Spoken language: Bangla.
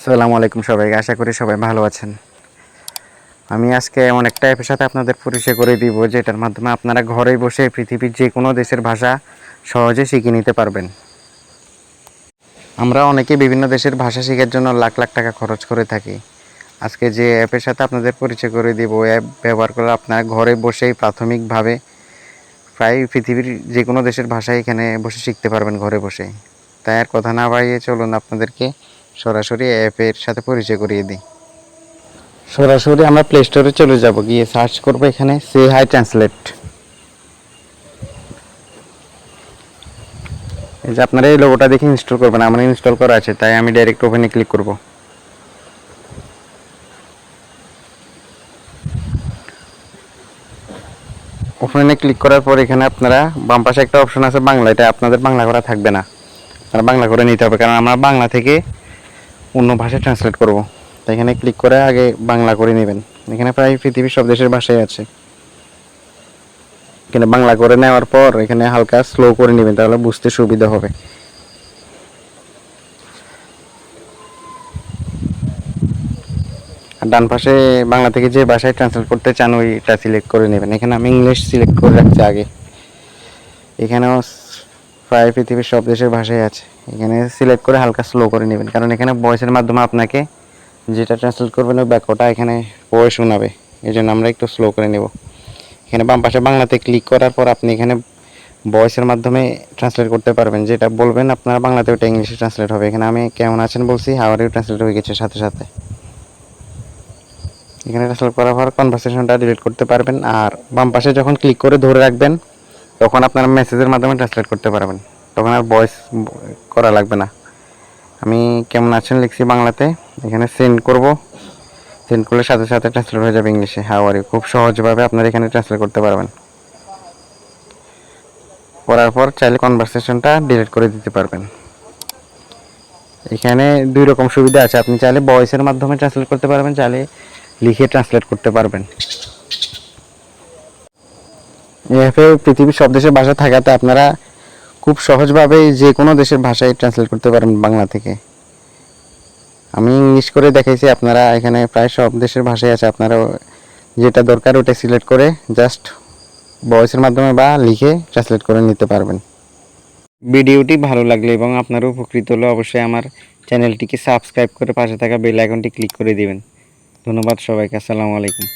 আসসালামু আলাইকুম সবাইকে, আশা করি সবাই ভালো আছেন। আমি আজকে এমন একটা অ্যাপের সাথে আপনাদের পরিচয় করে দিব, যেটার মাধ্যমে আপনারা ঘরে বসে পৃথিবীর যে কোনো দেশের ভাষা সহজে শিখে নিতে পারবেন। আমরা অনেকে বিভিন্ন দেশের ভাষা শেখার জন্য লাখ লাখ টাকা খরচ করে থাকি। আজকে যে অ্যাপের সাথে আপনাদের পরিচয় করে দিব, অ্যাপ ব্যবহার করে আপনারা ঘরে বসেই প্রাথমিকভাবে প্রায় পৃথিবীর যে কোনো দেশের ভাষা এখানে বসে শিখতে পারবেন ঘরে বসে তাই আর কথা না বাড়িয়ে চলুন আপনাদেরকে সরাসরি অ্যাপের সাথে পরিচয় করিয়ে দিই। সরাসরি আমরা প্লে স্টোরে চলে যাব, গিয়ে সার্চ করব এখানে সে হাই ট্রান্সলেট এই যে আপনারা এই লোগোটা দেখে ইনস্টল করবেন, আমার ইনস্টল করা আছে, তাই আমি ডাইরেক্ট ওপেনে ক্লিক করব। ওপেনে ক্লিক করার পর এখানে আপনারা বাম পাশে একটা অপশন আছে বাংলা, এটা আপনাদের বাংলা করা থাকবে না। আপনারা বাংলা করে নিতে হবে, কারণ আমরা বাংলা থেকে অন্য ভাষায় ট্রান্সলেট করব। তো এখানে ক্লিক করে আগে বাংলা করে নেবেন। এখানে প্রায় পৃথিবীর সব দেশের ভাষাই আছে। এখানে বাংলা করে নেওয়ার পর এখানে হালকা স্লো করে নেবেন, তাহলে বুঝতে সুবিধা হবে। ডান পাশে বাংলা থেকে যে ভাষায় ট্রান্সলেট করতে চান, ওইটা সিলেক্ট করে নেবেন। এখানে আমি ইংলিশ সিলেক্ট করে রাখছি আগে। এখানেও প্রায় পৃথিবীর সব দেশের ভাষাই আছে। এখানে সিলেক্ট করে হালকা স্লো করে নেবেন। কারণ এখানে ভয়েসের মাধ্যমে আপনাকে যেটা ট্রান্সলেট করবেন ওই বাক্যটা এখানে ভয়েস শোনাবে। এই জন্য আমরা একটু স্লো করে নেব। এখানে বাম পাশে বাংলাতে ক্লিক করার পর আপনি এখানে ভয়েসের মাধ্যমে ট্রান্সলেট করতে পারবেন। যেটা বলবেন আপনারা বাংলাতে ওটা ইংলিশে ট্রান্সলেট হবে। এখানে আমি কেমন আছেন বলছি হাওয়ারেও ট্রান্সলেট হয়ে গেছে সাথে সাথে। এখানে ট্রান্সলেট করার পর কনভারসেশনটা ডিলিট করতে পারবেন। আর বাম পাশে যখন ক্লিক করে ধরে রাখবেন তখন আপনারা মেসেজের মাধ্যমে ট্রান্সলেট করতে পারবেন। তখন আর ভয়েস করা লাগবে না। আমি কেমন আছেন লিখছি বাংলাতে। এখানে সেন্ড করব। সেন্ড করলে সাথে সাথে ট্রান্সলেট হয়ে যাবে ইংলিশে। হাউ আর খুব সহজভাবে আপনারা এখানে ট্রান্সলেট করতে পারবেন। করার পর চাইলে কনভারসেশনটা ডিলিট করে দিতে পারবেন। এখানে দুই রকম সুবিধা আছে। আপনি চাইলে ভয়েসের মাধ্যমে ট্রান্সলেট করতে পারবেন, চাইলে লিখে ট্রান্সলেট করতে পারবেন। অ্যাপে পৃথিবীর সব দেশের ভাষা থাকাতে আপনারা খুব সহজভাবে যে কোনো দেশের ভাষায় ট্রান্সলেট করতে পারেন বাংলা থেকে। আমি ইংলিশ করে দেখাইছি, আপনারা এখানে প্রায় সব দেশের ভাষায় আছে আপনারা যেটা দরকার ওটা সিলেক্ট করে জাস্ট ভয়েসের মাধ্যমে বা লিখে ট্রান্সলেট করে নিতে পারবেন। ভিডিওটি ভালো লাগলে এবং আপনারও উপকৃত হলে অবশ্যই আমার চ্যানেলটিকে সাবস্ক্রাইব করে পাশে থাকা বেল আইকনটি ক্লিক করে দিবেন। ধন্যবাদ সবাইকে, আসসালামু আলাইকুম।